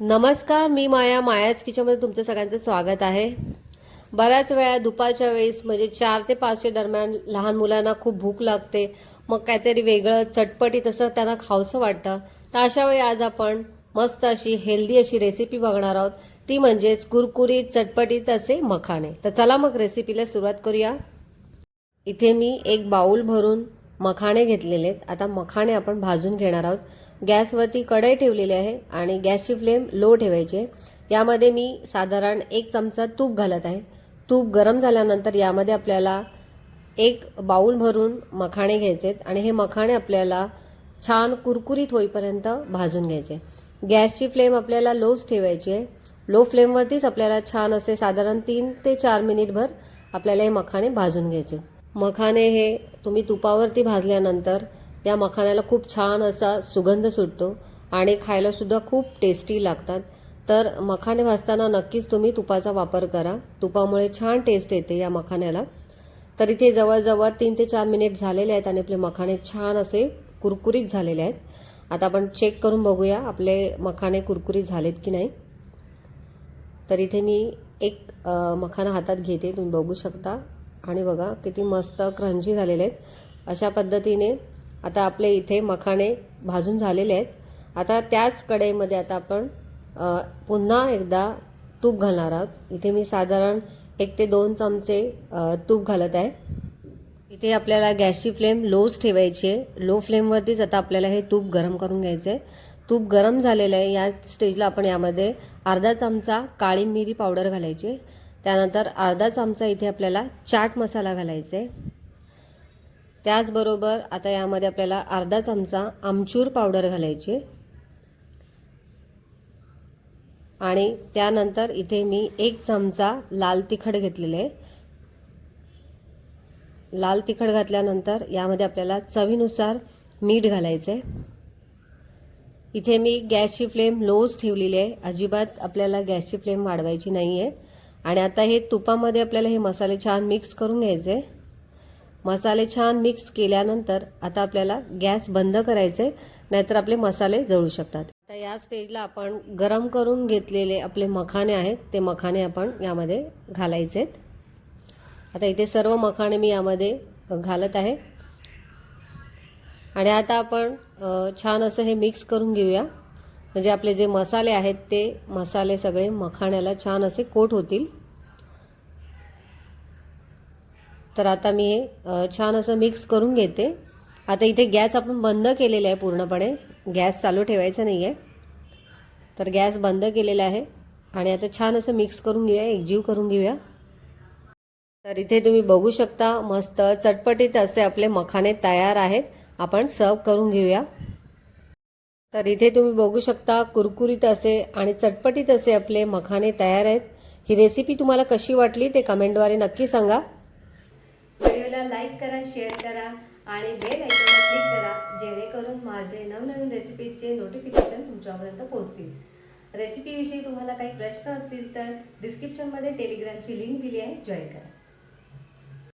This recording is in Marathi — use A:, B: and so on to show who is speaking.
A: नमस्कार मी माया मायाच किचनमध्ये तुमचं सगळ्यांचं स्वागत आहे. बऱ्याच वेळा दुपारच्या वेळेस म्हणजे चार ते पाचच्या दरम्यान लहान मुलांना खूप भूक लागते. मग काहीतरी वेगळं चटपटी तसं त्यांना खावसं वाटतं. तर अशा वेळी आज आपण मस्त अशी हेल्दी अशी रेसिपी बघणार आहोत. ती म्हणजेच कुरकुरीत चटपटीत असे मखाणे तर चला मग रेसिपीला सुरुवात करूया. इथे मी एक बाऊल भरून मखाणे घेतलेले आहेत. आता मखाणे आपण भाजून घेणार आहोत. गॅसवरती कढई ठेवलेली आहे आणि गॅसची फ्लेम लो ठेवायची आहे. यामध्ये मी साधारण एक चमचा तूप घालत आहे. तूप गरम झाल्यानंतर यामध्ये आपल्याला एक बाऊल भरून मखाणे घ्यायचे आहेत आणि हे मखाणे आपल्याला छान कुरकुरीत होईपर्यंत भाजून घ्यायचे गॅसची फ्लेम आपल्याला लोच ठेवायची आहे. लो फ्लेमवरतीच आपल्याला छान असे साधारण तीन ते चार मिनिटभर आपल्याला हे मखाणे भाजून घ्यायचे मखाने हे तुम्ही तुपावरती भाजल्यानंतर या मखाण्याला खूप छान असा सुगंध सुटतो आणि खायलासुद्धा खूप टेस्टी लागतात. तर मखाणे भाजताना नक्कीच तुम्ही तुपाचा वापर करा. तुपामुळे छान टेस्ट येते या मखाण्याला. तर इथे जवळजवळ तीन ते चार मिनिट झालेले आहेत आणि आपले मखाणे छान असे कुरकुरीत झालेले आहेत. आता आपण चेक करून बघूया आपले मखाणे कुरकुरीत झालेत की नाही. तर इथे मी एक मखाना हातात घेते. तुम्ही बघू शकता. आणि बघा किती मस्त क्रंची झालेले आहेत. अशा पद्धतीने आता आपले इथे मखाणे भाजून झालेले आहेत. आता त्याच कढईमध्ये आता आपण पुन्हा एकदा तूप घालणार आहोत. इथे मी साधारण एक ते दोन चमचे तूप घालत आहे. इथे आपल्याला गॅसची फ्लेम लोच ठेवायची आहे. लो फ्लेमवरतीच आता आपल्याला हे तूप गरम करून घ्यायचं आहे. तूप गरम झालेलं आहे. या स्टेजला आपण यामध्ये अर्धा चमचा काळी मिरी पावडर घालायची आहे. त्यानंतर अर्धा चमचा इथे आपल्याला चाट मसाला घालायचा. आहे त्याचबरोबर आता यामध्ये आपल्याला अर्धा चमचा आमचूर पावडर घालायची. आणि त्यानंतर इथे मी एक चमचा लाल तिखट घेतलेले. आहे लाल तिखट घातल्यानंतर यामध्ये आपल्याला चवीनुसार मीठ घालायचं. आहे इथे मी गॅसची फ्लेम लोच ठेवलेली आहे. अजिबात आपल्याला गॅसची फ्लेम वाढवायची नाही आहे आणि आता हे तुपामध्ये आपल्याला हे मसाले छान मिक्स करून घ्यायचे. मसाले छान मिक्स केल्यानंतर आता आपल्याला गॅस बंद करायचे नाहीतर आपले मसाले जळू शकतात. आता या स्टेजला आपण गरम करून घेतलेले आपले मखाने आहेत ते मखाने आपण यामध्ये घालायचे आहेत. आता इथे सर्व मखाने मी यामध्ये घालत आहे. आणि आता आपण छान असं हे मिक्स करून घेऊया. म्हणजे आपले जे मसाले आहेत ते मसाले सगळे मखाण्याला छान असे कोट होतील. तर आता मी हे छान असं मिक्स करून घेते. आता इथे गॅस आपण बंद केलेला आहे पूर्णपणे. गॅस चालू ठेवायचा नाही आहे तर गॅस बंद केलेला आहे. आणि आता छान असं मिक्स करून घेऊया एकजीव करून घेऊया. तर इथे तुम्ही बघू शकता मस्त चटपटीत असे आपले मखाने तयार आहेत. आपण सर्व करून घेऊया. तर इथे तुम्ही बघू शकता कुरकुरीत असे आणि चटपटीत असे आपले मखाने तयार आहेत. ही रेसिपी तुम्हाला कशी वाटली ते कमेंटद्वारे नक्की सांगा. व्हिडिओला लाईक करा शेअर करा आणि बेल आयकॉनला क्लिक करा जेणेकरून माझे नवनवीन रेसिपीचे नोटिफिकेशन तुमच्यापर्यंत पोहोचतील. रेसिपीविषयी तुम्हाला काही प्रश्न असतील तर डिस्क्रिप्शनमध्ये टेलिग्रामची लिंक दिली आहे. जॉईन करा.